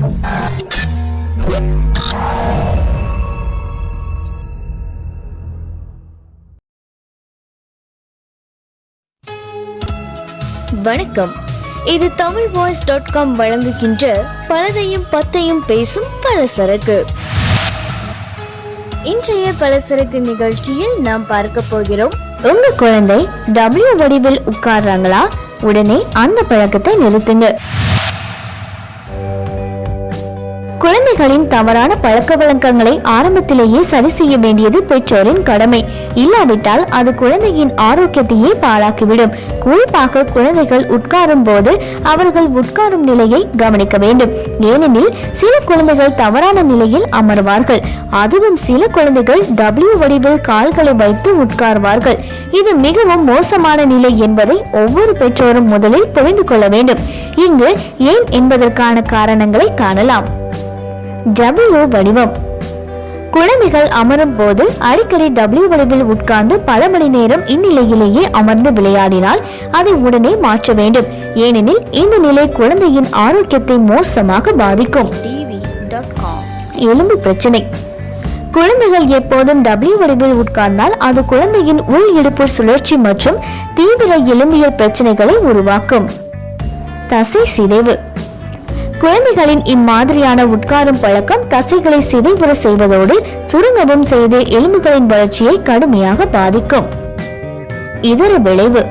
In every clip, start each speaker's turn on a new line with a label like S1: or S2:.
S1: வணக்கம். இது Tamil voice dot com வழங்குகின்ற பலதையும் பத்தையும் பேசும் பலசரக்கு. இன்றைய பலசரக்கு நிகழ்ச்சியில் நாம் பார்க்க போகிறோம். உங்க குழந்தை டபிள்யூ வடிவில் உட்கார்றாங்களா? உடனே அந்த பழக்கத்தை நிறுத்துங்க. குழந்தைகளின் தவறான பழக்க வழக்கங்களை ஆரம்பத்திலேயே சரி செய்ய வேண்டியது பெற்றோரின் கடமை. இல்லாவிட்டால் அது குழந்தையின் ஆரோக்கியத்தையே பாழாக்கிவிடும். குறிப்பாக குழந்தைகள் உட்காரும் போது அவர்கள் உட்காரும் நிலையை கவனிக்க வேண்டும். ஏனெனில் சில குழந்தைகள் தவறான நிலையில் அமர்வார்கள். அதுவும் சில குழந்தைகள் டபிள்யூ வடிவில் கால்களை வைத்து உட்கார்வார்கள். இது மிகவும் மோசமான நிலை என்பதை ஒவ்வொரு பெற்றோரும் முதலில் புரிந்து கொள்ள வேண்டும். இங்கு ஏன் என்பதற்கான காரணங்களை காணலாம். டபிள்யூ வடிவம். குழந்தைகள் அமரும் போது அடிக்கடி டபிள்யூ வடிவில் உட்கார்ந்து பல மணி நேரம் இந்நிலையிலேயே அமர்ந்து விளையாடினால் அதை உடனே மாற்ற வேண்டும். ஏனெனில் இந்த நிலை குழந்தையின் ஆரோக்கியத்தை மோசமாக பாதிக்கும். எலும்பு பிரச்சனை. குழந்தைகள் எப்போதும் டபிள்யூ வடிவில் உட்கார்ந்தால் அது குழந்தையின் உள் இடுப்பு சுழற்சி மற்றும் தீவிர எலும்பியல் பிரச்சனைகளை உருவாக்கும். தசை சிதைவு. குழந்தைகளின் இம்மாதிரியான உட்காரும் பழக்கம் தசைகளை சிதைவுற செய்வதோடு சுருங்கவும் செய்து எலும்புகளின் வளர்ச்சியை கடுமையாக பாதிக்கும். இதர விளைவு.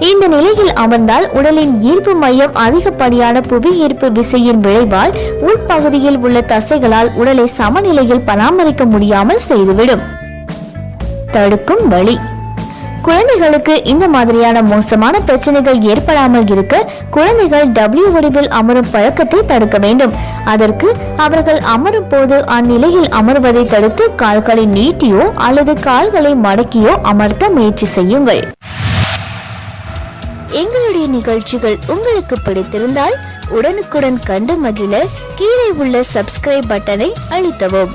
S1: இந்த நிலையில் அமர்ந்தால் உடலின் ஈர்ப்பு மையம் அதிகப்படியான புவி ஈர்ப்பு விசையின் விளைவால் உட்பகுதியில் உள்ள தசைகளால் உடலை சமநிலையில் பராமரிக்க முடியாமல் செய்துவிடும். தடுக்கும் வழி. குழந்தைகளுக்கு இந்த மாதிரியான மோசமான பிரச்சனைகள் ஏற்படாமல் இருக்க குழந்தைகள் டபிள்யூ வடிவில் அமரும் பழக்கத்தை தடுக்க வேண்டும். அதற்கு அவர்கள் அமரும் போது அந்நிலையில் அமர்வதை தடுத்து கால்களை நீட்டியோ அல்லது கால்களை மடக்கியோ அமர்த்த முயற்சி செய்யுங்கள். எங்களுடைய நிகழ்ச்சிகள் உங்களுக்கு பிடித்திருந்தால் உடனுக்குடன் கண்டு மகிழ கீழே உள்ள சப்ஸ்கிரைப் பட்டனை அழுத்தவும்.